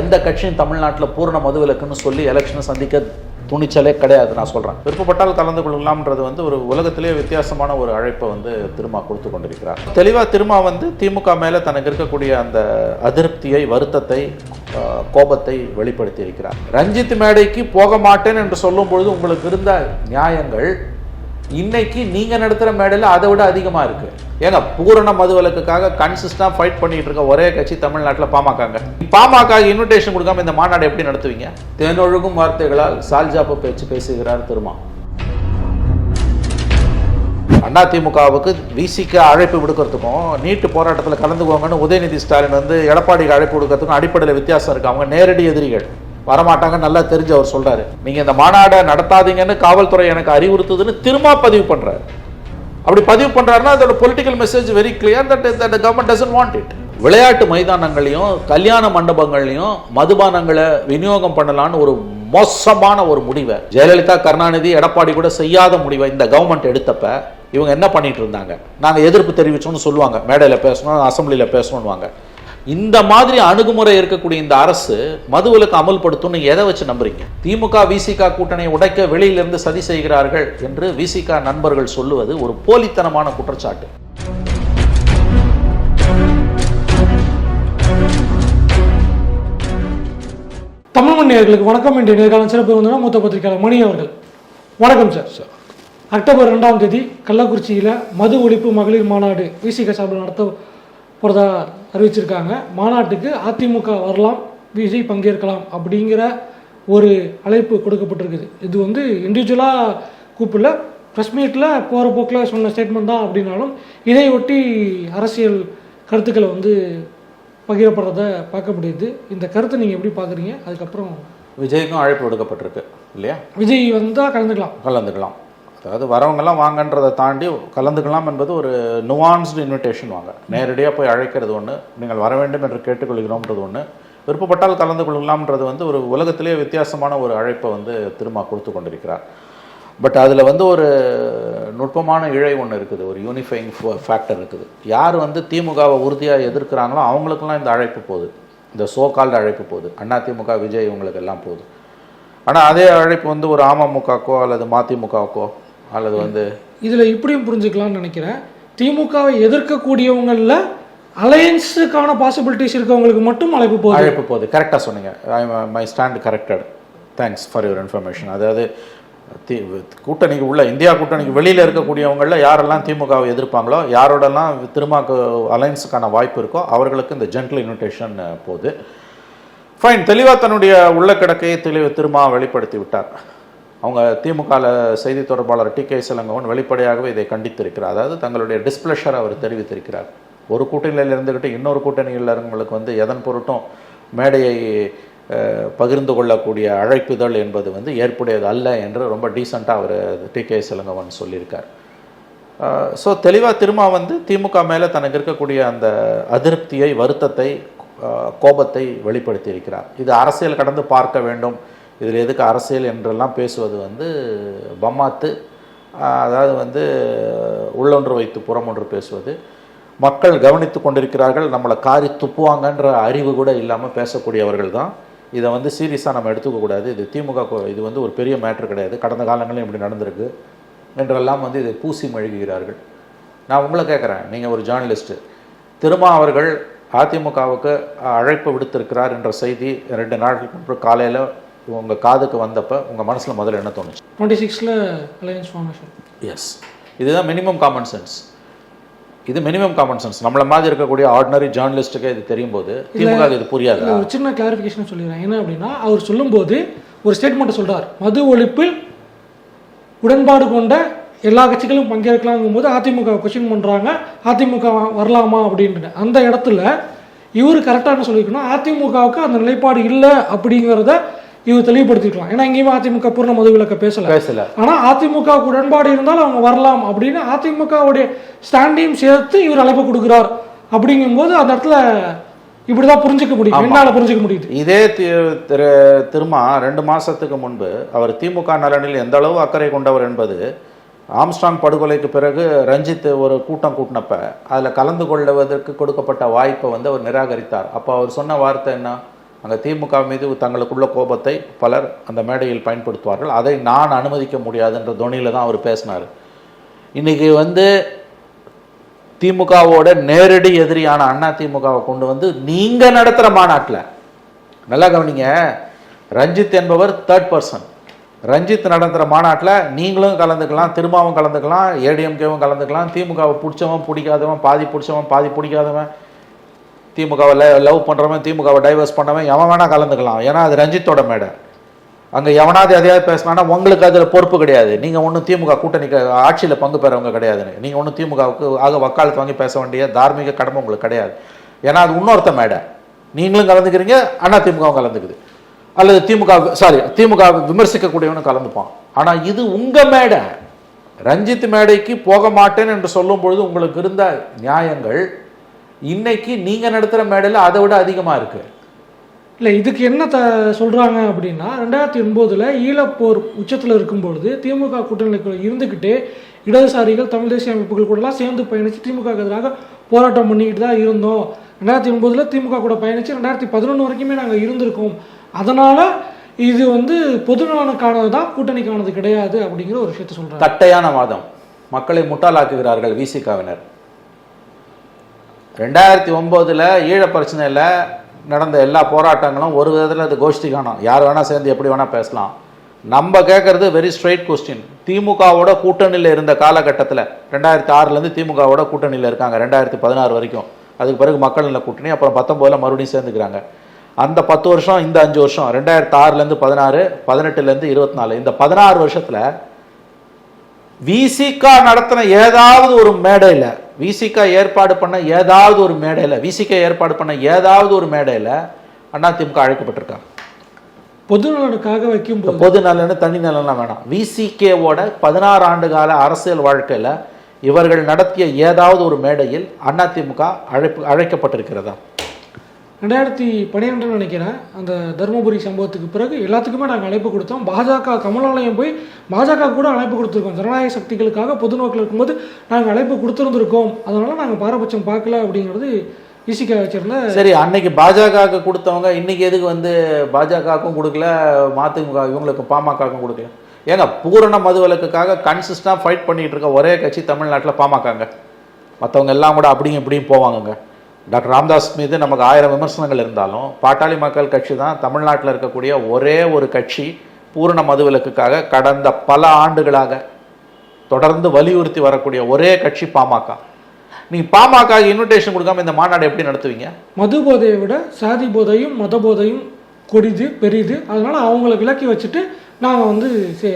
எந்த கட்சியும் தமிழ்நாட்டில் பூர்ண மதுவிலக்குன்னு சொல்லி எலெக்ஷனை சந்திக்க துணிச்சலே கிடையாது நான் சொல்கிறேன் விருப்பப்பட்டால் கலந்து கொள்ளலாம்ன்றது வந்து ஒரு உலகத்திலேயே வித்தியாசமான ஒரு அழைப்பை வந்து திருமா கொடுத்து கொண்டிருக்கிறார். தெளிவாக திருமா வந்து திமுக மேலே தனக்கு இருக்கக்கூடிய அந்த அதிருப்தியை வருத்தத்தை கோபத்தை வெளிப்படுத்தி இருக்கிறார். ரஞ்சித் மேடைக்கு போக மாட்டேன் என்று சொல்லும் பொழுது உங்களுக்கு இருந்த நியாயங்கள் இன்னைக்கு நீங்க நடத்துற மேடையில் அதை விட அதிகமா இருக்கு. ஏங்க பூரண மதுவிலக்குக்காக கன்சிஸ்டா ஃபைட் பண்ணிட்டு இருக்க ஒரே கட்சி தமிழ்நாட்டில் பாமகங்க. பாமக இன்விடேஷன் கொடுக்காம இந்த மாநாடு எப்படி நடத்துவீங்க? தேனொழுகும் வார்த்தைகளால் சால்ஜாப்பு பேச்சு பேசுகிறார் திருமா. அதிமுகவுக்கு விசிக்கு அழைப்பு விடுக்கிறதுக்கும் நீட்டு போராட்டத்தில் கலந்துக்கோங்கன்னு உதயநிதி ஸ்டாலின் வந்து எடப்பாடிக்கு அழைப்பு கொடுக்கறதுக்கும் அடிப்படையில் வித்தியாசம் இருக்கு. அவங்க நேரடி எதிரிகள். வரமாட்டாங்க நல்லா தெரிஞ்சு அவர் சொல்கிறாரு நீங்கள் இந்த மாநாடை நடத்தாதீங்கன்னு காவல்துறை எனக்கு அறிவுறுத்துதுன்னு திரும்ப பதிவு பண்ணுறாரு அப்படி பதிவு பண்ணுறாருன்னா அதோட political message very clear that that government doesn't want it விளையாட்டு மைதானங்களையும் கல்யாண மண்டபங்களையும் மதுபானங்களை விநியோகம் பண்ணலான்னு ஒரு மோசமான ஒரு முடிவை ஜெயலலிதா கருணாநிதி எடப்பாடி கூட செய்யாத முடிவை இந்த கவர்மெண்ட் எடுத்தப்ப இவங்க என்ன பண்ணிட்டு இருந்தாங்க? நாங்கள் எதிர்ப்பு தெரிவிச்சோம்னு சொல்லுவாங்க. மேடையில் பேசணும் அசம்பிளியில் பேசணும்னுவாங்க. இந்த மாதிரி அணுகுமுறை இருக்கக்கூடிய இந்த அரசு மதுவிலக்கு அமல்படுத்தும் நீங்க எதை வச்சு நம்புறீங்க? திமுக விசிக கூட்டணியை உடைக்க வெளியிலிருந்து சதி செய்கிறார்கள் என்று விசிக நண்பர்கள் சொல்லுவது ஒரு போலித்தனமான குற்றச்சாட்டு. தமிழ் மண் நேயர்களுக்கு வணக்கம். இன்றைய நேர்காலம் சிறப்பு விருந்தினர் மூத்த பத்திரிகையாளர் மணி அவர்கள். வணக்கம் சார் அக்டோபர் ரெண்டாம் தேதி கள்ளக்குறிச்சியில் மது ஒழிப்பு மகளிர் மாநாடு விசிக சார்பில் நடத்த போகிறதா அறிவிச்சிருக்காங்க. மாநாட்டுக்கு அதிமுக வரலாம் விஜய் பங்கேற்கலாம் அப்படிங்கிற ஒரு அழைப்பு கொடுக்கப்பட்டிருக்குது. இது வந்து இண்டிவிஜுவலாக கூப்பிடல ப்ரெஸ் மீட்டில் போகிற போக்கில் சொன்ன ஸ்டேட்மெண்ட் தான் அப்படின்னாலும் இதை ஒட்டி அரசியல் கருத்துக்களை வந்து பகிரப்படுறத பார்க்க முடியுது இந்த கருத்தை நீங்கள் எப்படி பார்க்குறீங்க? அதுக்கப்புறம் விஜய்க்கும் அழைப்பு விடுக்கப்பட்டிருக்கு இல்லையா? விஜய் வந்தால் கலந்துக்கலாம். கலந்துக்கலாம். அதாவது வரவங்கெல்லாம் வாங்கன்றதை தாண்டி கலந்துக்கலாம் என்பது ஒரு நுவான்ஸ்டு இன்விடேஷன் வாங்க. நேரடியாக போய் அழைக்கிறது ஒன்று நீங்கள் வர வேண்டும் என்று கேட்டுக்கொள்கிறோம்ன்றது ஒன்று விருப்பப்பட்டால் கலந்து கொள்ளலாம்ன்றது வந்து ஒரு உலகத்திலேயே வித்தியாசமான ஒரு அழைப்பை வந்து திரும்ப கொடுத்து கொண்டிருக்கிறார். பட் அதில் வந்து ஒரு நுட்பமான இழை ஒன்று இருக்குது ஒரு யூனிஃபைங் ஃபேக்டர் இருக்குது. யார் வந்து திமுகவை உறுதியாக எதிர்க்கிறாங்களோ அவங்களுக்கெல்லாம் இந்த அழைப்பு போகுது. இந்த சோ கால்டு அழைப்பு போகுது. அண்ணா திமுக விஜய் இவங்களுக்கு எல்லாம் போகுது. ஆனால் அதே அழைப்பு வந்து ஒரு அமமுகக்கோ அல்லது மதிமுகவுக்கோ அல்லது வந்து இதில் இப்படியும் புரிஞ்சுக்கலாம்னு நினைக்கிறேன். திமுகவை எதிர்க்கக்கூடியவங்களில் அலையன்ஸுக்கான பாசிபிலிட்டிஸ் இருக்கவங்களுக்கு மட்டும் அழைப்பு போகுது. அழைப்பு போகுது. கரெக்டாக சொன்னீங்க. My stand corrected thanks for your information அதாவது கூட்டணிக்கு உள்ள இந்தியா கூட்டணிக்கு வெளியில் இருக்கக்கூடியவங்களில் யாரெல்லாம் திமுகவை எதிர்ப்பாங்களோ யாரோடெல்லாம் திருமாக்கு அலைன்ஸுக்கான வாய்ப்பு இருக்கோ அவர்களுக்கு இந்த ஜென்டல் இன்விடேஷன் போகுது. ஃபைன் தெளிவாக தன்னுடைய உள்ள கிடக்கையை தெளிவு திருமா வெளிப்படுத்தி விட்டார். அவங்க திமுகவில் செய்தி தொடர்பாளர் டி கே சிலங்கவன் வெளிப்படையாகவே இதை கண்டித்திருக்கிறார். அதாவது தங்களுடைய டிஸ்பிளஷர் அவர் தெரிவித்திருக்கிறார். ஒரு கூட்டணியில் இருந்துக்கிட்டு இன்னொரு கூட்டணியில் இருக்கவங்களுக்கு வந்து எதன் பொருட்டும் மேடையை பகிர்ந்து கொள்ளக்கூடிய அழைப்புதல் என்பது வந்து ஏற்புடையது அல்ல என்று ரொம்ப டீசெண்டாக அவர் டி கே சிலங்கவன் சொல்லியிருக்கார். ஸோ தெளிவாக திரும்ப வந்து திமுக மேலே தனக்கு இருக்கக்கூடிய அந்த அதிருப்தியை வருத்தத்தை கோபத்தை வெளிப்படுத்தியிருக்கிறார். இது அரசியல் கடந்து பார்க்க வேண்டும். இதில் எதுக்கு அரசியல் என்றெல்லாம் பேசுவது வந்து பம்மாத்து அதாவது வந்து உள்ளொன்று வைத்து புறமொன்று பேசுவது. மக்கள் கவனித்து கொண்டிருக்கிறார்கள் நம்மளை காரி துப்புவாங்கன்ற அறிவு கூட இல்லாமல் பேசக்கூடியவர்கள் தான். இதை வந்து சீரியஸாக நம்ம எடுத்துக்கக்கூடாது இது திமுக இது வந்து ஒரு பெரிய மேட்ரு கிடையாது. கடந்த காலங்களில் இப்படி நடந்திருக்கு என்றெல்லாம் வந்து இதை பூசி மழுகுகிறார்கள். நான் உங்களை கேட்குறேன் நீங்கள் ஒரு ஜேர்னலிஸ்ட்டு. திருமா அவர்கள் அதிமுகவுக்கு அழைப்பு விடுத்திருக்கிறார் என்ற செய்தி ரெண்டு நாட்களுக்கு முன்பு காலையில் உங்கள் காதுக்கு வந்தப்போ உங்கள் மனசில் முதல்ல என்ன தோணுச்சு? டுவெண்ட்டி சிக்ஸில் அலையன்ஸ் ஃபார்மேஷன் எஸ் இதுதான் மினிமம் காமன் சென்ஸ் இது மினிமம் காமன் சென்ஸ் நம்மள மாதிரி இருக்கக்கூடிய ஆர்டினரி ஜேர்னலிஸ்ட்டுக்கே இது தெரியும் போது திமுக இது புரியாதா? ஒரு சின்ன கிளாரிஃபிகேஷன் சொல்லிடுறேன். என்ன அப்படின்னா அவர் சொல்லும்போது ஒரு ஸ்டேட்மெண்ட்டை சொல்றார். மது ஒழிப்பில் உடன்பாடு கொண்ட எல்லா கட்சிகளும் பங்கேற்கலாங்கும் போது அதிமுக கொஸ்டின் பண்ணுறாங்க அதிமுக வரலாமா அப்படின்ட்டு. அந்த இடத்துல இவர் கரெக்டாக சொல்லியிருக்கணும் அதிமுகவுக்கு அந்த நிலைப்பாடு இல்லை அப்படிங்கிறத இவர் தெளிவுபடுத்திக்கலாம் ஏன்னா எங்கேயுமே அதிமுக பூர்ண மது விலக்க பேசல. பேசல. ஆனால் அதிமுக உடன்பாடு இருந்தால் அவங்க வரலாம் அப்படின்னு அதிமுகவுடைய ஸ்டாண்டையும் சேர்த்து இவர் அழைப்பு கொடுக்குறார் அப்படிங்கும்போது அந்த இடத்துல இப்படிதான் புரிஞ்சுக்க முடியும் என்னால புரிஞ்சுக்க முடியுது. இதே திரு திருமா ரெண்டு மாசத்துக்கு முன்பு அவர் திமுக நலனில் எந்த அளவு அக்கறை கொண்டவர் என்பது ஆம்ஸ்ட்ராங் படுகொலைக்கு பிறகு ரஞ்சித் ஒரு கூட்டம் கூட்டினப்ப அதில் கலந்து கொள்வதற்கு கொடுக்கப்பட்ட வாய்ப்பை வந்து அவர் நிராகரித்தார். அப்போ அவர் சொன்ன வார்த்தை என்ன? அங்கே திமுக மீது தங்களுக்குள்ள கோபத்தை பலர் அந்த மேடையில் பயன்படுத்துவார்கள். அதை நான் அனுமதிக்க முடியாதுன்ற துணியில் தான் அவர் பேசினார். இன்னைக்கு வந்து திமுகவோட நேரடி எதிரியான அண்ணா திமுகவை கொண்டு வந்து நீங்கள் நடத்துகிற மாநாட்டில் நல்லா கவனிங்க ரஞ்சித் என்பவர் தேர்ட் பர்சன் ரஞ்சித் நடத்துகிற மாநாட்டில் நீங்களும் கலந்துக்கலாம் திருமாவும் கலந்துக்கலாம் ஏடிஎம்கேவும் கலந்துக்கலாம் திமுகவை பிடிச்சவன் பிடிக்காதவன் பாதி பிடிச்சவன் பாதி பிடிக்காதவன் திமுகவை லவ் பண்ணுறவன் திமுகவை டைவர்ஸ் பண்ணவன் எவன் வேணால் கலந்துக்கலாம். ஏன்னா அது ரஞ்சித்தோட மேடை. அங்கே எவனாவது எதையாவது பேசினா உங்களுக்கு அதில் பொறுப்பு கிடையாது. நீங்கள் ஒன்றும் திமுக கூட்டணி ஆட்சியில் பங்கு பெறவங்க கிடையாதுன்னு. நீங்கள் ஒன்றும் திமுகவுக்கு ஆக வக்காலத்து வாங்கி பேச வேண்டிய தார்மீக கடமை உங்களுக்கு கிடையாது. ஏன்னா அது இன்னொருத்த மேடை. நீங்களும் கலந்துக்கிறீங்க அண்ணா திமுகவும் கலந்துக்குது. அல்லது திமுக சாரி திமுக விமர்சிக்கக்கூடியவனும் கலந்துப்பான். ஆனால் இது உங்கள் மேடை. ரஞ்சித் மேடைக்கு போக மாட்டேன் என்று சொல்லும் பொழுது உங்களுக்கு இருந்த நியாயங்கள் இன்னைக்கு நீங்கள் நடத்துகிற மேடையில் அதை விட அதிகமாக இருக்குது இல்லை இதுக்கு என்ன த சொல்கிறாங்க அப்படின்னா ரெண்டாயிரத்தி ஒன்பதில் ஈழப்போர் உச்சத்தில் இருக்கும்பொழுது திமுக கூட்டணிக்குள்ள இருந்துக்கிட்டே இடதுசாரிகள் தமிழ் தேசிய அமைப்புகள் கூடலாம் சேர்ந்து பயணித்து திமுக எதிராக போராட்டம் பண்ணிக்கிட்டு தான் இருந்தோம். ரெண்டாயிரத்தி ஒன்பதில் திமுக கூட பயணித்து ரெண்டாயிரத்தி பதினொன்று வரைக்குமே நாங்கள் இருந்திருக்கோம். அதனால் இது வந்து பொதுநலனுக்கானது தான் கூட்டணிக்கானது கிடையாது அப்படிங்கிற ஒரு விஷயத்த சொல்கிறாங்க தட்டையான வாதம். மக்களை முட்டாளாக்குகிறார்கள் விசிகாவினர் ரெண்டாயிரத்தி ஒம்போதில் ஈழ பிரச்சனையில் நடந்த எல்லா போராட்டங்களும் ஒரு விதத்தில் அது கோஷ்டி காணும். யார் வேணால் சேர்ந்து எப்படி வேணால் பேசலாம். நம்ம கேட்குறது வெரி ஸ்ட்ரைட் கொஸ்டின் திமுகவோட கூட்டணியில் இருந்த காலகட்டத்தில் ரெண்டாயிரத்தி ஆறுலேருந்து திமுகவோட கூட்டணியில் இருக்காங்க ரெண்டாயிரத்தி பதினாறு வரைக்கும். அதுக்கு பிறகு மக்கள் நல கூட்டணி அப்புறம் பத்தொம்போதில் மறுபடியும் சேர்ந்துக்கிறாங்க. அந்த பத்து வருஷம் இந்த அஞ்சு வருஷம் ரெண்டாயிரத்தி ஆறுலேருந்து பதினாறு பதினெட்டுலேருந்து இருபத்தி நாலு இந்த பதினாறு வருஷத்தில் விசிகா நடத்தின ஏதாவது ஒரு மேடையில் விசிகா ஏற்பாடு பண்ண ஏதாவது ஒரு மேடையில் விசிகா ஏற்பாடு பண்ண ஏதாவது ஒரு மேடையில் அதிமுக அழைக்கப்பட்டிருக்காங்க. பொதுநலனுக்காக வைக்கும்போது. பொது நலன்னு தனி நலன்லாம் வேணாம். விசிகேவோட பதினாறு ஆண்டு கால அரசியல் வாழ்க்கையில் இவர்கள் நடத்திய ஏதாவது ஒரு மேடையில் அதிமுக அழைப்பு அழைக்கப்பட்டிருக்கிறதா? ரெண்டாயிரத்தி பன்னிரெண்டுன்னு நினைக்கிறேன். அந்த தருமபுரி சம்பவத்துக்கு பிறகு எல்லாத்துக்குமே நாங்கள் அழைப்பு கொடுத்தோம். பாஜக கமலாலயம் போய் பாஜக கூட அழைப்பு கொடுத்துருக்கோம். ஜனநாயக சக்திகளுக்காக பொதுநோக்கில் இருக்கும்போது நாங்கள் அழைப்பு கொடுத்துருந்துருக்கோம். அதனால் நாங்கள் பாரபட்சம் பார்க்கல அப்படிங்கிறது இசிகா வச்சிருந்த சரி அன்னைக்கு பாஜகவுக்கு கொடுத்தவங்க இன்னைக்கு எதுக்கு வந்து பாஜகவுக்கும் கொடுக்கல மதிமுக இவங்களுக்கு பாமகவுக்கும் கொடுக்கல? ஏங்க பூரண மதுவிலக்குக்காக கன்சிஸ்டாக ஃபைட் பண்ணிகிட்டு இருக்க ஒரே கட்சி தமிழ்நாட்டில் பாமகங்க. மற்றவங்க எல்லாம் கூட அப்படியும் இப்படியும் போவாங்கங்க. டாக்டர் ராம்தாஸ் மீது நமக்கு ஆயிரம் விமர்சனங்கள் இருந்தாலும் பாட்டாளி மக்கள் கட்சி தான் தமிழ்நாட்டில் இருக்கக்கூடிய ஒரே ஒரு கட்சி பூரண மதுவிலக்குக்காக கடந்த பல ஆண்டுகளாக தொடர்ந்து வலியுறுத்தி வரக்கூடிய ஒரே கட்சி பாமக. நீங்கள் பாமக இன்விடேஷன் கொடுக்காம இந்த மாநாடு எப்படி நடத்துவீங்க? மது போதையை விட சாதி போதையும் மத போதையும் கொடிது பெரிது. அதனால் அவங்கள விலக்கி வச்சுட்டு நாங்கள் வந்து சே-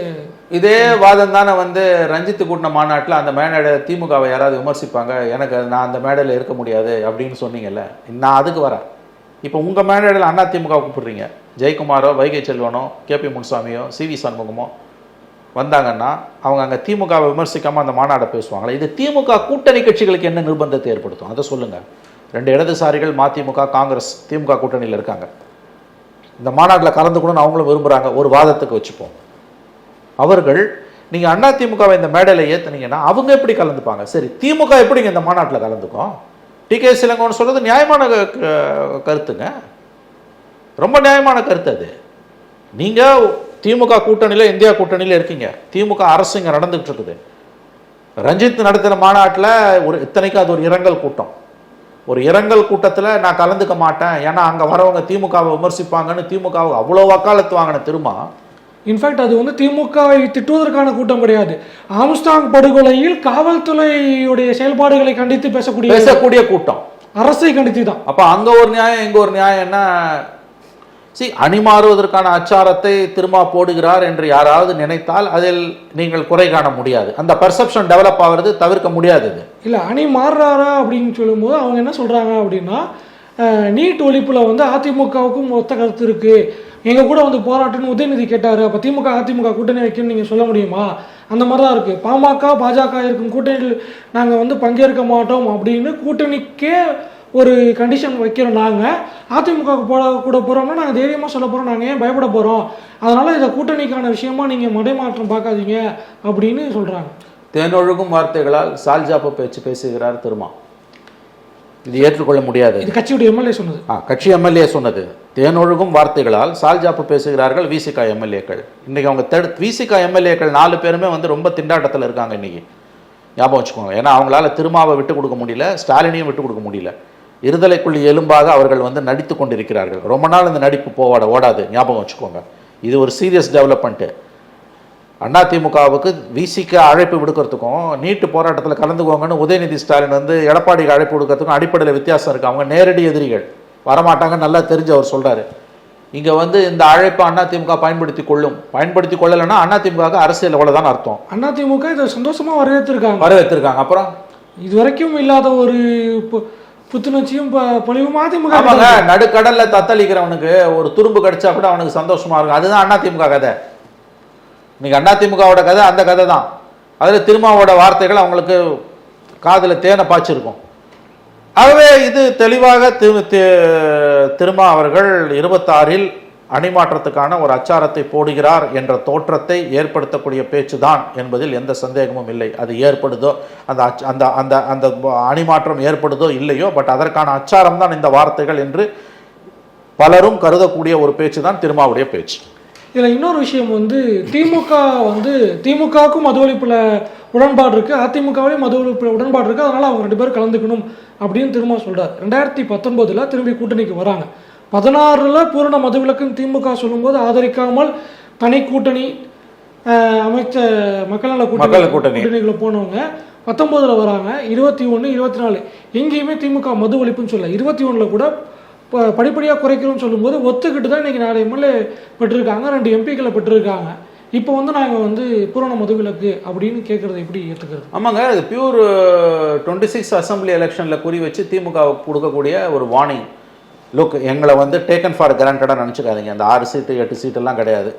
இதே வாதம் தானே வந்து ரஞ்சித்து கூட்டின மாநாட்டில் அந்த மேடையை திமுகவை யாராவது விமர்சிப்பாங்க? எனக்கு நான் அந்த மேடையில் இருக்க முடியாது அப்படின்னு சொன்னீங்கல்ல. நான் அதுக்கு வரேன். இப்போ உங்கள் மேடையில் அண்ணா திமுக கூப்பிடுறீங்க. ஜெயக்குமாரோ வைகை செல்வனோ கேபி முனுசாமியோ சிவி சண்முகமோ வந்தாங்கன்னா அவங்க அங்கே திமுகவை விமர்சிக்காமல் அந்த மாநாடை பேசுவாங்களே? இது திமுக கூட்டணி கட்சிகளுக்கு என்ன நிர்பந்தத்தை ஏற்படுத்தும்? அதை சொல்லுங்கள் ரெண்டு இடதுசாரிகள் மதிமுக காங்கிரஸ் திமுக கூட்டணியில் இருக்காங்க. இந்த மாநாட்டில் கலந்துக்கணும்னு அவங்களும் விரும்புகிறாங்க ஒரு வாதத்துக்கு வச்சுப்போம். அவர்கள் நீங்கள் அண்ணா திமுகவை இந்த மேடையில் ஏற்றுனீங்கன்னா அவங்க எப்படி கலந்துப்பாங்க? சரி திமுக எப்படிங்க இந்த மாநாட்டில் கலந்துக்கும்? டி கே சிலங்கோன்னு சொல்கிறது நியாயமான க- கருத்துங்க. ரொம்ப நியாயமான கருத்து அது. நீங்கள் திமுக கூட்டணியில் இந்தியா கூட்டணியில் இருக்கீங்க. திமுக அரசு இங்கே நடந்துகிட்டு இருக்குது. ரஞ்சித் நடத்தின மாநாட்டில் ஒரு இத்தனைக்கும் அது ஒரு இரங்கல் கூட்டம். ஒரு இரங்கல் கூட்டத்தில் நான் கலந்துக்க மாட்டேன். ஏன்னா அங்கே வரவங்க திமுகவை விமர்சிப்பாங்கன்னு திமுகவை அவ்வளோ வக்காலத்து வாங்கின திருமா இன்ஃபேக்ட் அது வந்து திமுகவை திட்டுவதற்கான கூட்டம் கிடையாது. ஆம்ஸ்டாங் படுகொலையில் காவல்துறையுடைய செயல்பாடுகளை கண்டித்து பேசக்கூடிய பேசக்கூடிய கூட்டம். அரசை கண்டித்து தான். அப்போ அங்கே ஒரு நியாயம் இங்கே ஒரு நியாயம்னா சி அணி மாறுவதற்கான அச்சாரத்தை திரும்ப போடுகிறார் என்று யாராவது நினைத்தால் அதில் நீங்கள் குறை காண முடியாது. அந்த பர்செப்ஷன் டெவலப் ஆகிறது தவிர்க்க முடியாதது இல்லை அணி மாறுறாரா அப்படின்னு சொல்லும்போது அவங்க என்ன சொல்கிறாங்க அப்படின்னா நீட் ஒழிப்பில் வந்து அதிமுகவுக்கும் ஒத்த கருத்து இருக்குது எங்கள் கூட வந்து போராட்டம்னு உதயநிதி கேட்டார். அப்போ திமுக அதிமுக கூட்டணி வைக்கணும்னு நீங்கள் சொல்ல முடியுமா? அந்த மாதிரி தான் இருக்குது பாமக பாஜக இருக்கும் கூட்டணியில் நாங்கள் வந்து பங்கேற்க மாட்டோம் அப்படின்னு கூட்டணிக்கே ஒரு கண்டிஷன் வைக்கிறோம் நாங்கள் அதிமுக போட கூட போகிறோம்னா நாங்கள் தைரியமாக சொல்ல போகிறோம் நாங்கள் ஏன் பயப்பட போகிறோம் அதனால் இதை கூட்டணிக்கான விஷயமா நீங்கள் மடைமாற்றம் பார்க்காதீங்க அப்படின்னு சொல்கிறாங்க தேனொழுகும் வார்த்தைகளால் சால்ஜாப்பு பேச்சு பேசுகிறார் திருமா. இது ஏற்றுக்கொள்ள முடியாது. இது கட்சியுடைய எம்எல்ஏ சொன்னது. ஆ கட்சி எம்எல்ஏ சொன்னது. தேனொழுகும் வார்த்தைகளால் சால்ஜாப்பு பேசுகிறார்கள் விசிகா எம்எல்ஏக்கள். இன்றைக்கி அவங்க தெடு விசிகா எம்எல்ஏக்கள் நாலு பேருமே வந்து ரொம்ப திண்டாட்டத்தில் இருக்காங்க இன்றைக்கி ஞாபகம் வச்சுக்கோங்க. ஏன்னா அவங்களால திருமாவை விட்டு கொடுக்க முடியல ஸ்டாலினையும் விட்டு கொடுக்க முடியல. இருதலைக்குள்ளி எலும்பாக அவர்கள் வந்து நடித்து கொண்டிருக்கிறார்கள். ரொம்ப நாள் இந்த நடிப்பு போவாட ஓடாது. ஞாபகம் வச்சுக்கோங்க. இது ஒரு சீரியஸ் டெவலப்மெண்ட்டு அதிமுகவுக்கு விசிக்கு அழைப்பு விடுக்கிறதுக்கும் நீட்டு போராட்டத்தில் கலந்துக்கோங்கன்னு உதயநிதி ஸ்டாலின் வந்து எடப்பாடிக்கு அழைப்பு விடுக்கிறதுக்கும் அடிப்படையில் வித்தியாசம் இருக்குது அவங்க நேரடி எதிரிகள். வரமாட்டாங்க நல்லா தெரிஞ்சு அவர் சொல்கிறாரு இங்கே வந்து இந்த அழைப்பை அதிமுக பயன்படுத்தி கொள்ளும். பயன்படுத்தி கொள்ளலைன்னா அதிமுக அரசியல் இவ்வளோதான் அர்த்தம். அதிமுக இதை சந்தோஷமா வரவேற்றிருக்காங்க. வரவேற்றிருக்காங்க. அப்புறம்? இது வரைக்கும் இல்லாத ஒரு புத்துணர்ச்சியும் பொலிவும் அதிமுக நடுக்கடல்ல தத்தளிக்கிறவனுக்கு ஒரு துரும்பு கடிச்சா கூட அவனுக்கு சந்தோஷமா இருக்கும். அதுதான் அதிமுக கதை. இன்னைக்கு அதிமுகவோட கதை அந்த கதை தான் அதில் திருமாவோட வார்த்தைகள் அவங்களுக்கு காதுல தேனை பாய்ச்சிருக்கும். ஆகவே இது தெளிவாக திரு திருமா அவர்கள் இருபத்தாறில் அணிமாற்றத்துக்கான ஒரு அச்சாரத்தை போடுகிறார் என்ற தோற்றத்தை ஏற்படுத்தக்கூடிய பேச்சுதான் என்பதில் எந்த சந்தேகமும் இல்லை. அது ஏற்படுதோ அந்த அச் அந்த அந்த அந்த அணிமாற்றம் ஏற்படுதோ இல்லையோ பட் அதற்கான அச்சாரம் தான் இந்த வார்த்தைகள் என்று பலரும் கருதக்கூடிய ஒரு பேச்சு தான் திருமாவுடைய பேச்சு. இதில் இன்னொரு விஷயம் வந்து திமுக வந்து திமுகவுக்கும் மது ஒழிப்பில் உடன்பாடு இருக்கு. அதிமுகவிலையும் மது ஒழிப்பில் உடன்பாடு இருக்கு. அதனால் அவங்க ரெண்டு பேரும் கலந்துக்கணும். அப்படின்னு திரும்ப சொல்றாரு. ரெண்டாயிரத்தி பத்தொன்பதுல திரும்பி கூட்டணிக்கு வராங்க. பதினாறுல பூரண மதுவிலக்குன்னு திமுக சொல்லும்போது ஆதரிக்காமல் தனி கூட்டணி அமைச்ச மக்கள் நல கூட்டணி. கூட்டணிக்குள்ள போனவங்க பத்தொன்பதுல வராங்க. இருபத்தி ஒன்று இருபத்தி நாலு. எங்கேயுமே திமுக மது ஒழிப்புன்னு சொல்ல இருபத்தி ஒண்ணுல கூட ப- படிப்படியா குறைக்கிறோம்னு சொல்லும்போது ஒத்துக்கிட்டு தான் இன்னைக்கு நாலு எம்எல்ஏ பெற்றிருக்காங்க. ரெண்டு எம்பிக்களை பெற்றிருக்காங்க. இப்போ வந்து நாங்கள் வந்து பூரண முதுவிலக்கு அப்படின்னு கேட்குறது எப்படி ஏற்றுக்கிறது ஆமாங்க இது பியூர் டுவெண்ட்டி சிக்ஸ் அசம்பிளி எலெக்ஷனில் குறி வச்சு திமுக கொடுக்கக்கூடிய ஒரு வார்னிங் லுக் எங்களை வந்து டேக்கன் ஃபார் கிராண்டடாக நினச்சிக்காதீங்க. அந்த ஆறு சீட்டு எட்டு சீட்டெல்லாம் கிடையாது.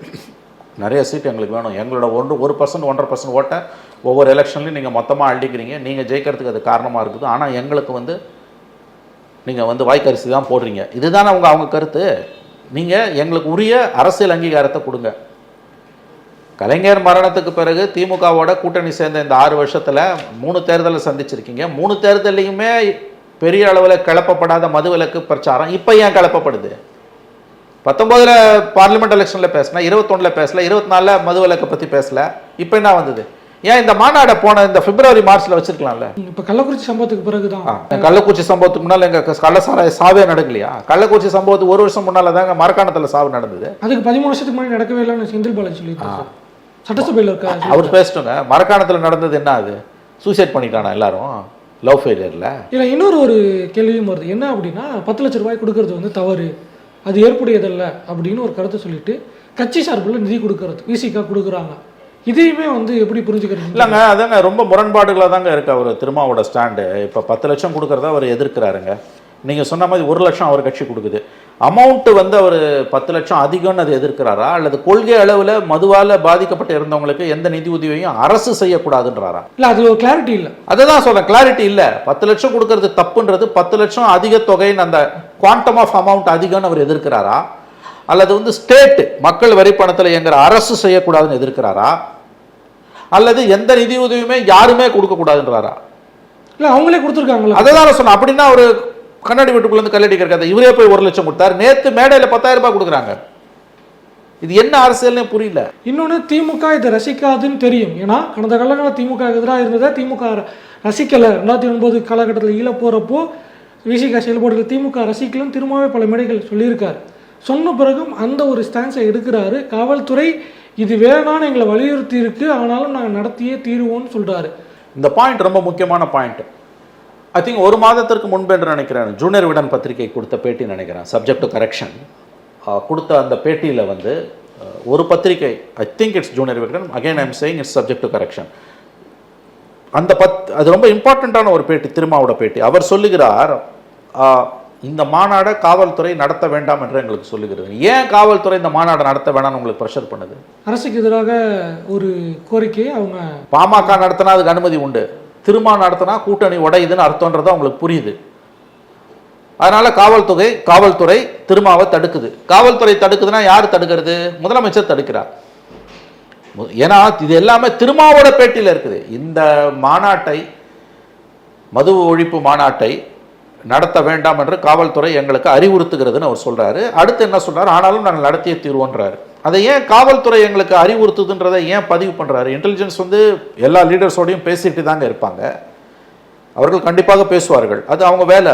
நிறைய சீட் எங்களுக்கு வேணும். எங்களோட ஒன்று ஒரு பர்சன்ட் ஒன்றரை பர்சன்ட் ஓட்டை ஒவ்வொரு எலெக்ஷன்லையும் நீங்கள் மொத்தமாக அள்ளிக்கிறீங்க. நீங்கள் ஜெயிக்கிறதுக்கு அது காரணமாக இருக்குது. ஆனால் எங்களுக்கு வந்து நீங்கள் வந்து வாய்க்கரிசி தான் போடுறீங்க. இதுதானே அவங்க அவங்க கருத்து? நீங்கள் எங்களுக்கு உரிய அரசியல் அங்கீகாரத்தை கொடுங்க. கலைஞர் மரணத்துக்கு பிறகு திமுகவோட கூட்டணி சேர்ந்த இந்த ஆறு வருஷத்துல மூணு தேர்தலை சந்திச்சிருக்கீங்க. மூணு தேர்தலையுமே பெரிய அளவில் கிளப்பப்படாத மதுவிலக்கு பிரச்சாரம் இப்போ ஏன் கிளப்பப்படுது? பத்தொம்போதுல பார்லிமெண்ட் எலெக்ஷன்ல பேசினா இருபத்தொன்னுல பேசல இருபத்தி நாலுல மதுவிலக்கை பத்தி பேசல. இப்போ என்ன வந்தது? ஏன் இந்த மாநாடை போன இந்த பிப்ரவரி மார்ச்ல வச்சிருக்கலாம்ல? இப்போ கள்ளக்குறிச்சி சம்பவத்துக்கு பிறகுதான். கள்ளக்குறிச்சி சம்பவத்துக்கு முன்னால எங்க கள்ளசாராய சாவே நடக்கலையா? கள்ளக்குறிச்சி சம்பவத்துக்கு ஒரு வருஷம் முன்னால தாங்க மரக்காணத்துல சாவு நடந்தது. அதுக்கு பதிமூணு வருஷத்துக்கு முன்னாடி நடக்கவே இல்லைன்னு செந்தில் பாலாஜி சொல்லியிருக்காரு. சட்டசபையில் இருக்க அவர் பேசிட்டோங்க. மரக்காணத்துல நடந்தது என்ன அது? சூசைட் பண்ணிட்டானா எல்லாரும்? லவ் ஃபெயிலியர்ல? இதில் இன்னொரு ஒரு கேள்வியும் வருது. என்ன அப்படின்னா பத்து லட்ச ரூபாய் கொடுக்கறது வந்து தவறு. அது ஏற்புடையதல்ல அப்படின்னு ஒரு கருத்தை சொல்லிட்டு கட்சி சார்பில் நிதி கொடுக்கறது விசிகா கொடுக்குறாங்க. இதையுமே வந்து எப்படி புரிஞ்சுக்கிறது? இல்லைங்க அதாங்க ரொம்ப முரண்பாடுகளாக தாங்க இருக்கு அவர் திருமாவோட ஸ்டாண்டு. இப்போ பத்து லட்சம் கொடுக்கறத அவர் எதிர்க்கிறாருங்க. நீங்கள் சொன்ன மாதிரி ஒரு லட்சம் அவர் கட்சி கொடுக்குது. அமௌண்ட் வந்து அவர் பத்து லட்சம் அதிகம்னு அதை எதிர்க்கிறாரா? அல்லது கொள்கை அளவில் மதுவால் பாதிக்கப்பட்டு இருந்தவங்களுக்கு எந்த நிதி உதவியும் அரசு செய்யக்கூடாதுன்றாரா? இல்லை அது ஒரு கிளாரிட்டி இல்லை. அதுதான் சொல்றேன் கிளாரிட்டி இல்லை. பத்து லட்சம் கொடுக்கறது தப்புன்றது பத்து லட்சம் அதிக தொகைன்னு அந்த குவாண்டம் ஆஃப் அமௌண்ட் அதிகம்னு அவர் எதிர்க்கிறாரா? அல்லது வந்து ஸ்டேட் மக்கள் வரி பணத்தில் இயங்குற அரசு செய்யக்கூடாதுன்னு எதிர்க்கிறாரா? அல்லது எந்த நிதி உதவியுமே யாருமே கொடுக்கக்கூடாதுன்றாரா? இல்லை அவங்களே கொடுத்துருக்காங்களா? அதை தான் சொன்னேன். அப்படின்னா ஒரு கண்ணாடி வீட்டுக்குள்ளேருந்து கல்லடிக்கிற கதை இவரே போய் ஒரு லட்சம் கொடுத்தாரு. நேற்று மேடையில் பத்தாயிரம் ரூபாய் கொடுக்குறாங்க. இது என்ன அரசியல்னே புரியல. இன்னொன்று திமுக இதை ரசிக்காதுன்னு தெரியும். ஏன்னா கடந்த காலங்களில் திமுக எதிராக இருந்ததை திமுக ரசிக்கலை. ரெண்டாயிரத்தி ஒன்பது காலகட்டத்தில் ஈழ போகிறப்போ விசிக செயல்பாடுகள் திமுக ரசிக்கலன்னு திரும்பவே பல மேடைகள் சொல்லியிருக்காரு. சொன்ன பிறகும் அந்த ஒரு ஸ்டான்ஸை எடுக்கிறாரு. காவல்துறை இது வேணான்னு எங்களை வலியுறுத்தி இருக்கு ஆனாலும் நாங்கள் நடத்தியே தீருவோம்னு சொல்றாரு. இந்த பாயிண்ட் ரொம்ப முக்கியமான பாயிண்ட் ஐ திங்க் ஒரு மாதத்திற்கு முன்பு என்று நினைக்கிறேன். ஜூனியர் விடன் பத்திரிகை கொடுத்த பேட்டி நினைக்கிறேன். சப்ஜெக்ட் டு கரெக்ஷன் கொடுத்த அந்த பேட்டியில் வந்து ஒரு பத்திரிகை I think it's Junior Vikatan. Again I'm saying it's subject to correction அந்த பத் அது ரொம்ப இம்பார்ட்டண்ட்டான ஒரு பேட்டி திருமாவோட பேட்டி. அவர் சொல்லுகிறார் இந்த மாநாடை காவல்துறை நடத்த வேண்டாம் என்று எங்களுக்கு சொல்லுகிறது. ஏன் காவல்துறை இந்த மாநாடை நடத்த வேண்டாம்னு உங்களுக்கு ப்ரெஷர் பண்ணுது? அரசுக்கு எதிராக ஒரு கோரிக்கையை அவங்க பாமக நடத்தினா அதுக்கு அனுமதி உண்டு. திருமா நடத்தினா கூட்டணி உடையுதுன்னு அர்த்தம்ன்றது அவங்களுக்கு புரியுது. அதனால காவல்துறை காவல்துறை திருமாவை தடுக்குது. காவல்துறை தடுக்குதுன்னா யார் தடுக்கிறது? முதலமைச்சர் தடுக்கிறார். ஏன்னா இது எல்லாமே திருமாவோட பேட்டியில் இருக்குது. இந்த மாநாட்டை மது ஒழிப்பு மாநாட்டை நடத்த வேண்டாம் என்று காவல்துறை எங்களுக்கு அறிவுறுத்துகிறதுன்னு அவர் சொல்கிறாரு அடுத்து என்ன சொல்கிறார் ஆனாலும் நாங்கள் நடத்திய தீர்வோன்றாரு. அதை ஏன் காவல்துறை எங்களுக்கு அறிவுறுத்துதுன்றதை ஏன் பதிவு பண்றாரு? இன்டெலிஜென்ஸ் வந்து எல்லா லீடர்ஸோடையும் பேசிட்டு தாங்க இருப்பாங்க. அவர்கள் கண்டிப்பாக பேசுவார்கள். அது அவங்க வேலை.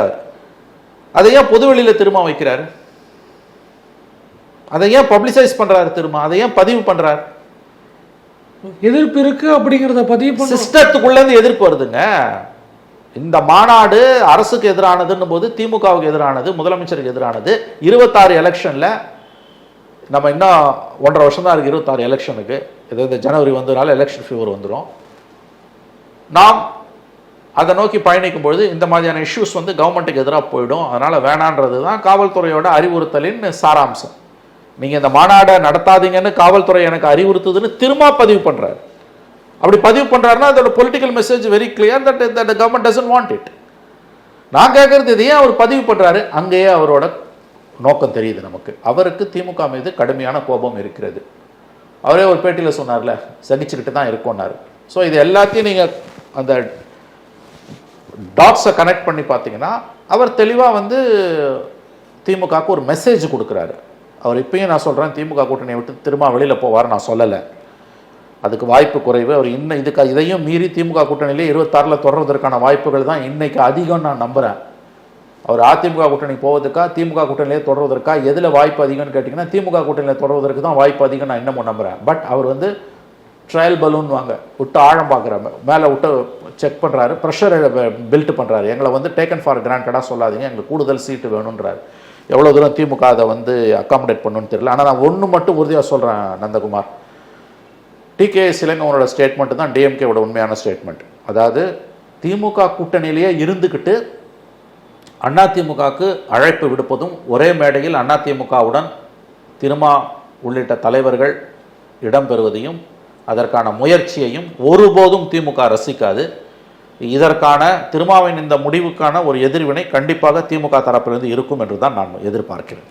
அதை ஏன் பொதுவெளியில திரும்ப வைக்கிறாரு? அதை ஏன் பப்ளிசைஸ் பண்றாரு திரும்ப? அதை ஏன் பதிவு பண்றாரு? எதிர்ப்பு இருக்கு அப்படிங்கிறத பதிவு பண்ண சிஸ்டத்துக்குள்ள இருந்து எதிர்ப்பு வருதுங்க. இந்த மாநாடு அரசுக்கு எதிரானதுன்னு போது திமுகவுக்கு எதிரானது முதலமைச்சருக்கு எதிரானது. இருபத்தாறு எலெக்ஷன்ல நம்ம இன்னும் ஒன்றரை வருஷம் தான் இருக்கு இருபத்தாறு எலெக்ஷனுக்கு இது இந்த ஜனவரி வந்ததுனால எலெக்ஷன் ஃபீவர் வந்துடும் நாம் அதை நோக்கி பயணிக்கும் பொழுது இந்த மாதிரியான இஷ்யூஸ் வந்து கவர்மெண்ட்டுக்கு எதிராக போயிடும். அதனால வேணான்றது தான் காவல்துறையோட அறிவுறுத்தலின் சாராம்சம். நீங்கள் இந்த மாநாடை நடத்தாதீங்கன்னு காவல்துறை எனக்கு அறிவுறுத்துதுன்னு திரும்ப பதிவு பண்ணுறாரு அப்படி பதிவு பண்ணுறாருன்னா அதோட political message very clear that that government doesn't want it நான் கேட்குறது இது ஏன் அவர் பதிவு பண்ணுறாரு அங்கேயே அவரோட நோக்கம் தெரியுது நமக்கு. அவருக்கு திமுக மீது கடுமையான கோபம் இருக்கிறது. அவரே ஒரு பேட்டியில் சொன்னார்ல சகிச்சுக்கிட்டு தான் இருக்கோன்னாரு ஸோ இது எல்லாத்தையும் நீங்கள் அந்த டாட்ஸை கனெக்ட் பண்ணி பார்த்தீங்கன்னா அவர் தெளிவாக வந்து திமுகவுக்கு ஒரு மெசேஜ் கொடுக்குறாரு. அவர் இப்பயும் நான் சொல்கிறேன் திமுக கூட்டணியை விட்டு திரும்ப வெளியில் போவார் நான் சொல்லலை. அதுக்கு வாய்ப்பு குறைவு. அவர் இன்னும் இதுக்கு இதையும் மீறி திமுக கூட்டணியிலே இருபத்தாறில் தொடர்வதற்கான வாய்ப்புகள் தான் இன்றைக்கி அதிகம் நான் நம்புகிறேன் அவர் அதிமுக கூட்டணி போவதற்கா திமுக கூட்டணியிலே தொடர்வதற்கா எதில் வாய்ப்பு அதிகம்னு கேட்டிங்கன்னா திமுக கூட்டணியில் தொடர்வதற்கு தான் வாய்ப்பு அதிகம் நான் இன்னமும் நம்புகிறேன் பட் அவர் வந்து ட்ரையல் பலூன் வாங்க விட்டு ஆழம் பார்க்குறாங்க மேலே விட்டு செக் பண்ணுறாரு ப்ரெஷர் பில்ட் பண்ணுறாரு எங்களை வந்து டேக்கன் ஃபார் கிராண்டடாக சொல்லாதீங்க. எங்களுக்கு கூடுதல் சீட்டு வேணுன்றாரு. எவ்வளோ தூரம் திமுக அதை வந்து அக்காமடேட் பண்ணுன்னு தெரியல. ஆனால் நான் ஒன்று மட்டும் உறுதியாக சொல்கிறேன் நந்தகுமார். டிகே சிலங்கவனோட ஸ்டேட்மெண்ட்டு தான் டிஎம்கேவோட உண்மையான ஸ்டேட்மெண்ட் அதாவது திமுக கூட்டணியிலேயே இருந்துக்கிட்டு அதிமுகவுக்கு அழைப்பு விடுப்பதும் ஒரே மேடையில் அதிமுகவுடன் திருமா உள்ளிட்ட தலைவர்கள் இடம்பெறுவதையும் அதற்கான முயற்சியையும் ஒருபோதும் திமுக ரசிக்காது. இதற்கான திருமாவின் இந்த முடிவுக்கான ஒரு எதிர்வினை கண்டிப்பாக திமுக தரப்பிலிருந்து இருக்கும் என்று தான் நான் எதிர்பார்க்கிறேன்.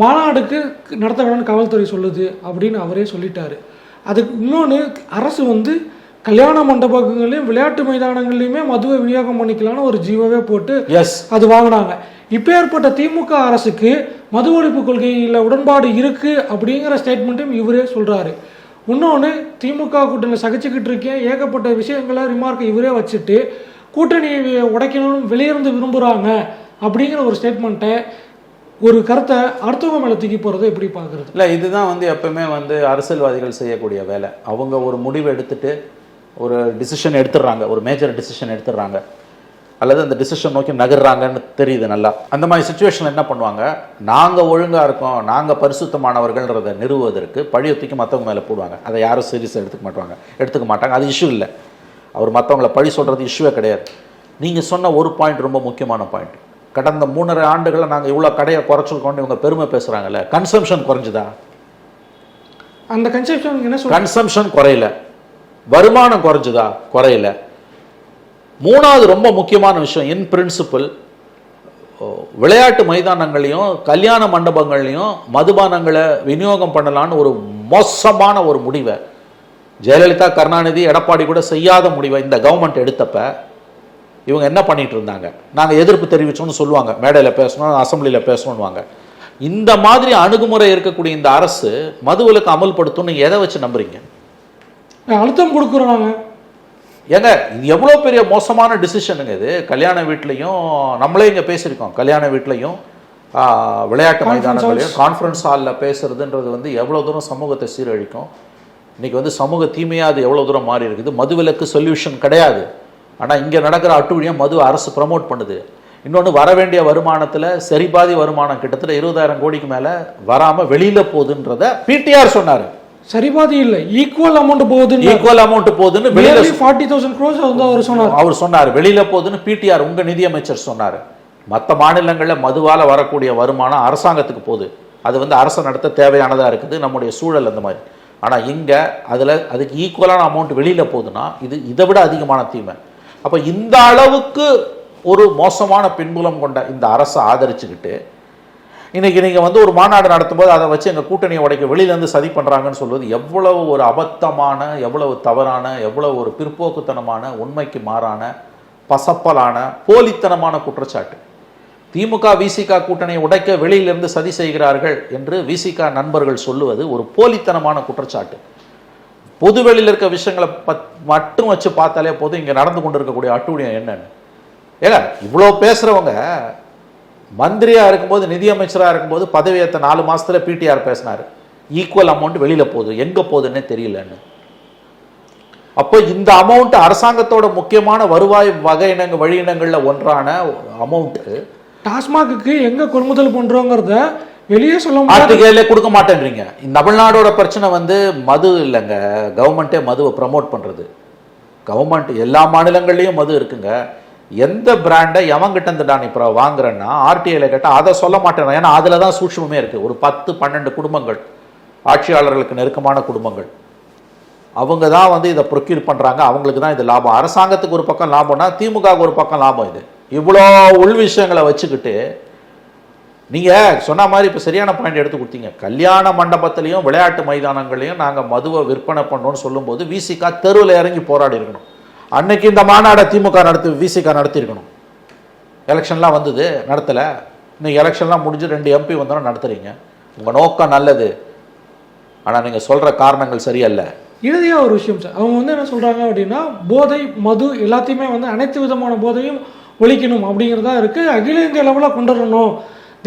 மாநாடுக்கு நடத்த வேணும்னு காவல்துறை சொல்லுது அப்படின்னு அவரே சொல்லிட்டாரு. அதுக்கு இன்னொன்று அரசு வந்து கல்யாண மண்டபங்களையும் விளையாட்டு மைதானங்கள்லையுமே மதுவை விநியோகம் பண்ணிக்கலாம்னு ஒரு ஜீவோவே போட்டு எஸ் அது வாங்கினாங்க. இப்போ ஏற்பட்ட திமுக அரசுக்கு மது ஒழிப்பு கொள்கையில் உடன்பாடு இருக்கு அப்படிங்கிற ஸ்டேட்மெண்ட்டும் இவரே சொல்றாரு. இன்னொன்று திமுக கூட்டணியில் சகிச்சுக்கிட்டு இருக்கேன் ஏகப்பட்ட விஷயங்களை ரிமார்க் இவரே வச்சுட்டு கூட்டணியை உடைக்கணும்னு வெளியிருந்து விரும்புகிறாங்க அப்படிங்கிற ஒரு ஸ்டேட்மெண்ட்டை ஒரு கருத்தை அடுத்தவங்க மேலே தூக்கி போகிறத எப்படி பார்க்குறது? இல்லை இதுதான் வந்து எப்பவுமே வந்து அரசியல்வாதிகள் செய்யக்கூடிய வேலை. அவங்க ஒரு முடிவு எடுத்துட்டு ஒரு டிசிஷன் எடுத்துடுறாங்க. ஒரு மேஜர் டிசிஷன் எடுத்துடுறாங்க. அல்லது அந்த டிசிஷன் நோக்கி நகர்றாங்கன்னு தெரியுது நல்லா. அந்த மாதிரி சுச்சுவேஷன் என்ன பண்ணுவாங்க? நாங்கள் ஒழுங்காக இருக்கோம் நாங்கள் பரிசுத்தமானவர்கள்ன்றதை நிறுவுவதற்கு பழிய தூக்கி மற்றவங்க மேலே போடுவாங்க. அதை யாரும் சீரியஸாக எடுத்துக்க மாட்டாங்க எடுத்துக்க மாட்டாங்க. அது இஷ்யூ இல்லை. அவர் மற்றவங்கள பழி சொல்கிறது இஷ்யூவே கிடையாது. நீங்கள் சொன்ன ஒரு பாயிண்ட் ரொம்ப முக்கியமான பாயிண்ட் கடந்த மூணரை ஆண்டுகளில் நாங்கள் இவ்வளோ கடையை குறைச்சிருக்கோம்னு இவங்க பெருமை பேசுகிறாங்கல்ல கன்சம்ஷன் குறைஞ்சுதா? அந்த கன்செப்ஷன் என்ன கன்சம்ஷன் குறையல. வருமானம் குறைஞ்சுதா? குறையல. மூணாவது ரொம்ப முக்கியமான விஷயம் இன் பிரின்சிபல் விளையாட்டு மைதானங்களையும் கல்யாண மண்டபங்கள்லையும் மதுபானங்களை விநியோகம் பண்ணலான்னு ஒரு மோசமான ஒரு முடிவை. ஜெயலலிதா கருணாநிதி எடப்பாடி கூட செய்யாத முடிவை இந்த கவர்மெண்ட் எடுத்தப்ப இவங்க என்ன பண்ணிட்டு இருந்தாங்க? நாங்கள் எதிர்ப்பு தெரிவிச்சோம்னு சொல்லுவாங்க. மேடையில் பேசணும் அசம்பிளியில் பேசணும்வாங்க இந்த மாதிரி அணுகுமுறை இருக்கக்கூடிய இந்த அரசு மதுவிலக்கு அமல்படுத்தும் எதை வச்சு நம்புறீங்க? அழுத்தம் கொடுக்குறோம் ஏங்க இது எவ்வளோ பெரிய மோசமான டிசிஷனுங்க இது. கல்யாண வீட்லையும் நம்மளே இங்கே பேசியிருக்கோம். கல்யாண வீட்லையும் விளையாட்டு மைதானங்களையும் கான்ஃபரன்ஸ் ஹாலில் பேசுறதுன்றது வந்து எவ்வளோ தூரம் சமூகத்தை சீரழிக்கும். இன்னைக்கு வந்து சமூக தீமையாக அது எவ்வளோ தூரம் மாறி இருக்குது. மதுவிலக்கு சொல்யூஷன் கிடையாது. ஆனால் இங்கே நடக்கிற அட்டுழியை மது அரசு ப்ரமோட் பண்ணுது. இன்னொன்று வர வேண்டிய வருமானத்தில் சரி பாதி வருமானம் கிட்டத்தட்ட இருபதாயிரம் கோடிக்கு மேலே வராமல் வெளியில் போகுதுன்றத பிடிஆர் சொன்னார். சரிபாதி இல்லை. ஈக்குவல் அமௌண்ட் போகுதுன்னு. ஈக்குவல் அமௌண்ட் போகுதுன்னு வெளியில ஃபார்ட்டி தௌசண்ட் க்ரோஸ் வந்து அவர் சொன்னார். அவர் சொன்னார். வெளியில போகுதுன்னு பிடிஆர் உங்க நிதியமைச்சர் சொன்னார். மற்ற மாநிலங்களில் மதுவால வரக்கூடிய வருமானம் அரசாங்கத்துக்கு போகுது. அது வந்து அரசு நடத்த தேவையானதா இருக்குது. நம்முடைய சூழல் அந்த மாதிரி. ஆனா இங்க அதுல அதுக்கு ஈக்குவலான அமௌண்ட் வெளியில போகுதுன்னா இது இதை விட அதிகமான தீமை. அப்ப இந்த அளவுக்கு ஒரு மோசமான பின்புலம் கொண்ட இந்த அரசை ஆதரிச்சுக்கிட்டு இன்றைக்கி நீங்கள் வந்து ஒரு மாநாடு நடத்தும்போது அதை வச்சு எங்கள் கூட்டணியை உடைக்க வெளியிலேருந்து சதி பண்ணுறாங்கன்னு சொல்வது எவ்வளவு ஒரு அபத்தமான எவ்வளவு தவறான எவ்வளவு ஒரு பிற்போக்குத்தனமான உண்மைக்கு மாறான பசப்பலான போலித்தனமான குற்றச்சாட்டு. திமுக விசிக கூட்டணியை உடைக்க வெளியிலிருந்து சதி செய்கிறார்கள் என்று விசிக நண்பர்கள் சொல்லுவது ஒரு போலித்தனமான குற்றச்சாட்டு. பொதுவெளியில் இருக்க விஷயங்களை பத் மட்டும் வச்சு பார்த்தாலே போதும் இங்கே நடந்து கொண்டு இருக்கக்கூடிய அட்டூழியம் என்னன்னு. ஏங்க இவ்வளோ பேசுகிறவங்க மந்திரியா இருக்கும்போது நிதியமைச்சராக இருக்கும்போது பதவியேற்ற நாலு மாசத்துல பிடிஆர் பேசினார். ஈக்குவல் அமௌண்ட் வெளியில் போகுது. எங்கே போகுதுன்னே தெரியலன்னு. அப்போ இந்த அமௌண்ட் அரசாங்கத்தோட முக்கியமான வருவாய் வகையினங்க வழியினங்களில் ஒன்றான அமௌண்ட்டு டாஸ்மாகுக்கு எங்க கொள்முதல் பண்றோங்கிறத வெளியே சொல்ல ஆர்டிகலே கொடுக்க மாட்டேன்றீங்க. இந்த தமிழ்நாடோட பிரச்சனை வந்து மது இல்லைங்க. கவர்மெண்ட்டே மதுவை ப்ரமோட் பண்ணுறது கவர்மெண்ட் எல்லா மாநிலங்கள்லேயும் மது இருக்குங்க. எந்த பிராண்டை எவங்கிட்ட இருந்து நான் இப்போ வாங்குறேன்னா ஆர்டிஐல கேட்டால் அதை சொல்ல மாட்டேன் ஏன்னா அதில் தான் சூட்சமே இருக்குது ஒரு பத்து பன்னெண்டு குடும்பங்கள். ஆட்சியாளர்களுக்கு நெருக்கமான குடும்பங்கள். அவங்க தான் வந்து இதை ப்ரொக்யூர் பண்ணுறாங்க அவங்களுக்கு தான் இது லாபம். அரசாங்கத்துக்கு ஒரு பக்கம் லாபம்னா திமுகவுக்கு ஒரு பக்கம் லாபம் இது. இவ்வளோ உள் விஷயங்களை வச்சுக்கிட்டு நீங்கள் சொன்ன மாதிரி இப்போ சரியான பாயிண்ட் எடுத்து கொடுத்தீங்க. கல்யாண மண்டபத்திலையும் விளையாட்டு மைதானங்களையும் நாங்கள் மதுவை விற்பனை பண்ணோன்னு சொல்லும்போது விசிகா தெருவில் இறங்கி போராடி இருக்கணும். அன்னைக்கு இந்த மாநாடை திமுக நடத்தி விசிகா நடத்தியிருக்கணும். எலெக்ஷன்லாம் வந்தது நடத்தலை. இன்னைக்கு எலெக்ஷன்லாம் முடிஞ்சு ரெண்டு எம்பி வந்தோன்னா நடத்துகிறீங்க உங்கள் நோக்கம் நல்லது. ஆனால் நீங்கள் சொல்கிற காரணங்கள் சரியல்ல. இறுதியாக ஒரு விஷயம் சார். அவங்க வந்து என்ன சொல்கிறாங்க அப்படின்னா போதை மது எல்லாத்தையுமே வந்து அனைத்து விதமான போதையும் ஒழிக்கணும் அப்படிங்கிறதா இருக்குது அகில இந்திய லெவலில் கொண்டு வரணும்.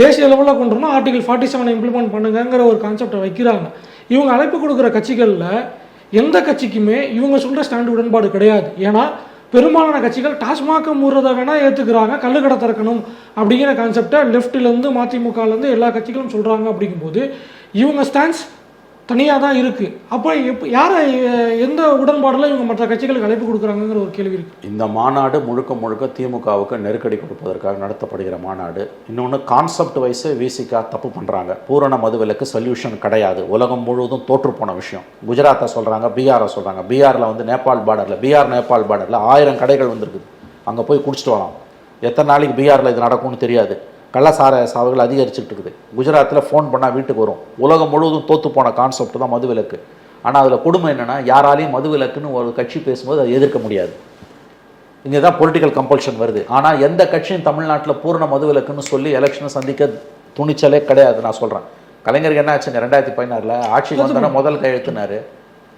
தேசிய லெவலில் கொண்டு வரணும். ஆர்டிகல் ஃபார்ட்டி செவனை இம்ப்ளிமெண்ட் பண்ணுங்கிற ஒரு கான்செப்டை வைக்கிறாங்க. இவங்க அழைப்பு கொடுக்குற கட்சிகளில் எந்த கட்சிக்குமே இவங்க சொல்கிற ஸ்டாண்டு உடன்பாடு கிடையாது. ஏன்னா பெரும்பாலான கட்சிகள் டாஸ்மாக மூடுறதை வேணால் ஏற்றுக்கிறாங்க கல்லுக்கடை திறக்கணும் அப்படிங்கிற கான்செப்டை லெஃப்ட்லேருந்து மதிமுகலேருந்து எல்லா கட்சிகளும் சொல்கிறாங்க அப்படிங்கும்போது இவங்க ஸ்டாண்ட்ஸ் தனியாக தான் இருக்குது அப்போ எப்போ யாரை எந்த உடன்பாடில் இவங்க மற்ற கட்சிகளுக்கு அழைப்பு கொடுக்குறாங்கங்கிற ஒரு கேள்வி இருக்குது இந்த மாநாடு முழுக்க முழுக்க திமுகவுக்கு நெருக்கடி கொடுப்பதற்காக நடத்தப்படுகிற மாநாடு. இன்னொன்று கான்செப்ட் வைஸு விசிகா தப்பு பண்ணுறாங்க பூரண மதுவிலக்கு சொல்யூஷன் கிடையாது. உலகம் முழுவதும் தோற்று போன விஷயம். குஜராத்தை சொல்கிறாங்க பீகாரை சொல்கிறாங்க பீகாரில் வந்து நேபாள் பார்டரில் பீகார் நேபாள் பார்டரில் ஆயிரம் கடைகள் வந்திருக்குது. அங்கே போய் குடிச்சிட்டு வரலாம். எத்தனை நாளைக்கு பீகாரில் இது நடக்கும்னு தெரியாது. கள்ளசார சாவுகள் அதிகரிச்சுட்டு இருக்குது. குஜராத்தில் ஃபோன் பண்ணால் வீட்டுக்கு வரும். உலகம் முழுவதும் தோத்து போன கான்செப்ட் தான் மதுவிலக்கு ஆனால் அதில் கொடுமை என்னென்னா யாராலையும் மதுவிலக்குன்னு ஒரு கட்சி பேசும்போது அதை எதிர்க்க முடியாது. இங்கே தான் பொலிட்டிக்கல் கம்பல்ஷன் வருது. ஆனால் எந்த கட்சியும் தமிழ்நாட்டில் பூரண மதுவிலக்குன்னு சொல்லி எலெக்ஷனை சந்திக்க துணிச்சலே கிடையாது நான் சொல்கிறேன் கலைஞருக்கு என்ன ஆச்சுங்க? ரெண்டாயிரத்தி பதினாறில் ஆட்சிக்கு வந்தோன்னே முதல் கையெழுத்துனாரு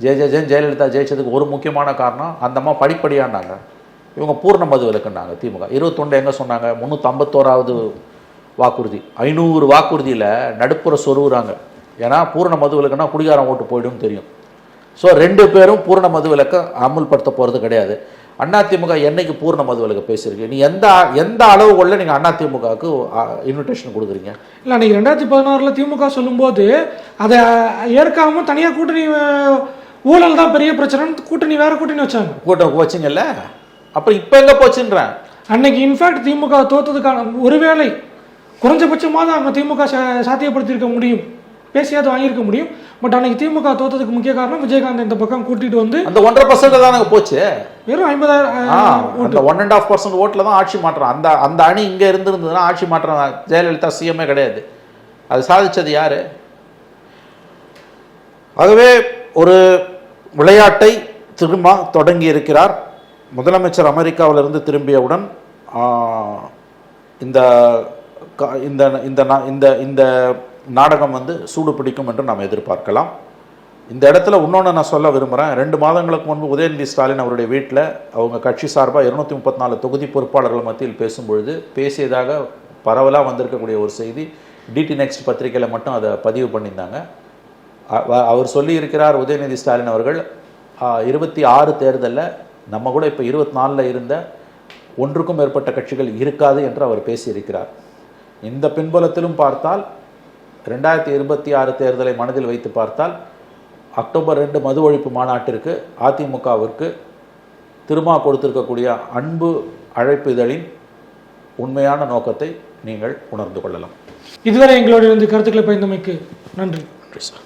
ஜெய ஜெய ஜெயன் ஜெயலலிதா ஜெயிச்சதுக்கு ஒரு முக்கியமான காரணம் அந்த அம்மா படிப்படியானாங்க. இவங்க பூர்ண மதுவிலக்குன்னாங்க திமுக. இருபத்தொண்டு எங்கே சொன்னாங்க? முந்நூற்றம்பத்தோராவது வாக்குறுதி. ஐநூறு வாக்குறுதியில் நடுப்புற சொருகுறாங்க. ஏன்னா பூரண மதுவிலக்குன்னா குடிகாரம் ஓட்டு போயிடும் தெரியும். ஸோ ரெண்டு பேரும் பூரண மதுவிலக்கை அமுல்படுத்த போகிறது கிடையாது. அதிமுக என்னைக்கு பூர்ண மதுவிலக்கு பேசியிருக்கு? நீ எந்த எந்த அளவுக்குள்ள நீங்கள் அதிமுகவுக்கு இன்விடேஷன் கொடுக்குறீங்க? இல்லை அன்றைக்கி ரெண்டாயிரத்தி பதினாறில் திமுக சொல்லும்போது அதை ஏற்காம தனியாக கூட்டணி ஊழல் தான் பெரிய பிரச்சனைன்னு கூட்டணி வேற கூட்டணி வச்சாங்க. கூட்டம் வச்சிங்கல்ல? அப்புறம் இப்போ எங்கே போச்சுன்றேன்? அன்னைக்கு இன்ஃபேக்ட் திமுக தோத்ததுக்கான ஒருவேளை குறைஞ்சபட்சமாக அவங்க திமுக சா- சாத்தியப்படுத்தியிருக்க முடியும். பேசியாவது வாங்கியிருக்க முடியும். பட் அன்னைக்கு திமுக தோத்ததுக்கு முக்கிய காரணம் விஜயகாந்த் இந்த பக்கம் கூட்டிட்டு வந்து அந்த ஒன்றரை பர்சன்ட் தானே போச்சு? வெறும் ஐம்பதாயிரம் ஒன் அண்ட் ஆஃப் பர்சன்ட் ஓட்டில் தான் ஆட்சி மாற்றம். அந்த அந்த அணி இங்கே இருந்திருந்ததுன்னா ஆட்சி மாற்றம் ஜெயலலிதா சிஎம்ஏ கிடையாது. அது சாதிச்சது யாரு? ஆகவே ஒரு விளையாட்டை திரும்ப தொடங்கி இருக்கிறார். முதலமைச்சர் அமெரிக்காவிலிருந்து திரும்பியவுடன் இந்த இந்த இந்த நா- இந்த இந்த நாடகம் வந்து சூடு பிடிக்கும் என்று நாம் எதிர்பார்க்கலாம். இந்த இடத்துல இன்னொன்று நான் சொல்ல விரும்புகிறேன் ரெண்டு மாதங்களுக்கு முன்பு உதயநிதி ஸ்டாலின் அவருடைய வீட்டில் அவங்க கட்சி சார்பாக இருநூற்றி முப்பத்தி நாலு தொகுதி பொறுப்பாளர்கள் மத்தியில் பேசும்பொழுது பேசியதாக பரவலாக வந்திருக்கக்கூடிய ஒரு செய்தி. டிடி நெக்ஸ்ட் பத்திரிகையில் மட்டும் அதை பதிவு பண்ணியிருந்தாங்க. அவர் சொல்லியிருக்கிறார் உதயநிதி ஸ்டாலின் அவர்கள் இருபத்தி ஆறு தேர்தலில் நம்ம கூட இப்போ இருபத்தி நாலில் இருந்த ஒன்றுக்கும் மேற்பட்ட கட்சிகள் இருக்காது என்று அவர் பேசியிருக்கிறார். இந்த பின்புலத்திலும் பார்த்தால் ரெண்டாயிரத்தி இருபத்தி ஆறு தேர்தலை மனதில் வைத்து பார்த்தால் அக்டோபர் ரெண்டு மது ஒழிப்பு மாநாட்டிற்கு அதிமுகவிற்கு திருமா கொடுத்திருக்கக்கூடிய அன்பு அழைப்பு இதழின் உண்மையான நோக்கத்தை நீங்கள் உணர்ந்து கொள்ளலாம். இதுவரை எங்களோட இருந்து கருத்துக்களை பயந்தமைக்கு நன்றி. நன்றி சார்.